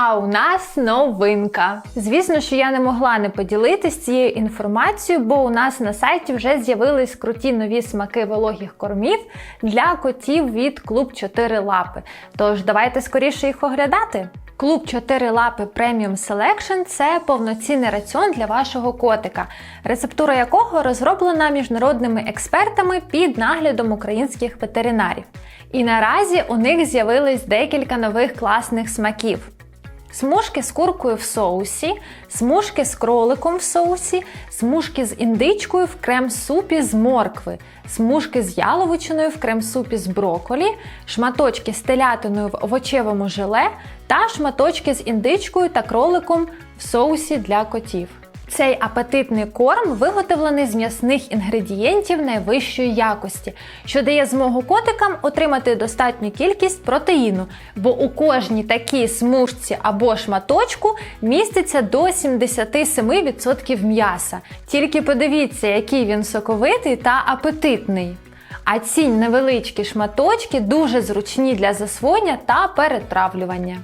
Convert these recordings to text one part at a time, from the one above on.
А у нас новинка. Звісно, що я не могла не поділитися цією інформацією, бо у нас на сайті вже з'явились круті нові смаки вологих кормів для котів від клуб 4 лапи. Тож давайте скоріше їх оглядати. Клуб 4 лапи Premium Selection це повноцінний раціон для вашого котика, рецептура якого розроблена міжнародними експертами під наглядом українських ветеринарів. І наразі у них з'явилось декілька нових класних смаків. Смужки з куркою в соусі, смужки з кроликом в соусі, смужки з індичкою в крем-супі з моркви, смужки з яловичиною в крем-супі з броколі, шматочки з телятиною в овочевому желе та шматочки з індичкою та кроликом в соусі для котів. Цей апетитний корм виготовлений з м'ясних інгредієнтів найвищої якості, що дає змогу котикам отримати достатню кількість протеїну, бо у кожній такій смужці або шматочку міститься до 77% м'яса. Тільки подивіться, який він соковитий та апетитний. А ці невеличкі шматочки дуже зручні для засвоєння та перетравлювання.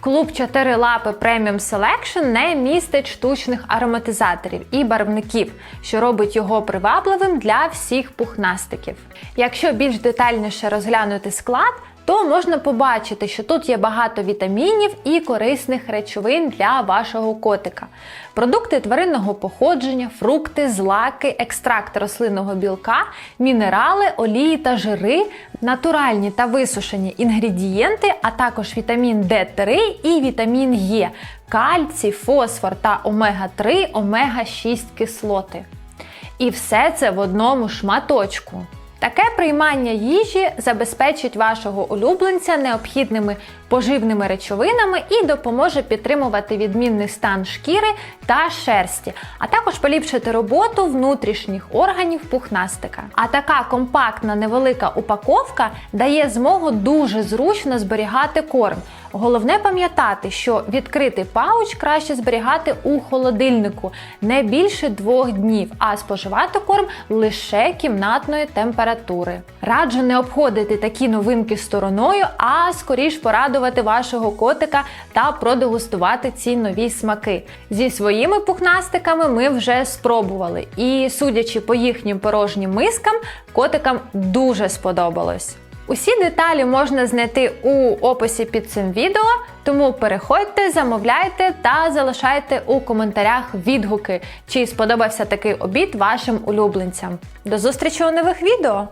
Клуб 4 лапи Premium Selection не містить штучних ароматизаторів і барвників, що робить його привабливим для всіх пухнастиків. Якщо більш детальніше розглянути склад, то можна побачити, що тут є багато вітамінів і корисних речовин для вашого котика. Продукти тваринного походження, фрукти, злаки, екстракт рослинного білка, мінерали, олії та жири, натуральні та висушені інгредієнти, а також вітамін D3 і вітамін Е, кальцій, фосфор та омега-3, омега-6 кислоти. І все це в одному шматочку. Таке приймання їжі забезпечить вашого улюбленця необхідними поживними речовинами і допоможе підтримувати відмінний стан шкіри та шерсті, а також поліпшити роботу внутрішніх органів пухнастика. А така компактна невелика упаковка дає змогу дуже зручно зберігати корм. Головне пам'ятати, що відкритий пауч краще зберігати у холодильнику не більше двох днів, а споживати корм лише кімнатної температури. Раджу не обходити такі новинки стороною, а скоріш порадувати вашого котика та продегустувати ці нові смаки. Зі своїми пухнастиками ми вже спробували, і судячи по їхнім порожнім мискам, котикам дуже сподобалось. Усі деталі можна знайти у описі під цим відео, тому переходьте, замовляйте та залишайте у коментарях відгуки, чи сподобався такий обід вашим улюбленцям. До зустрічі у нових відео!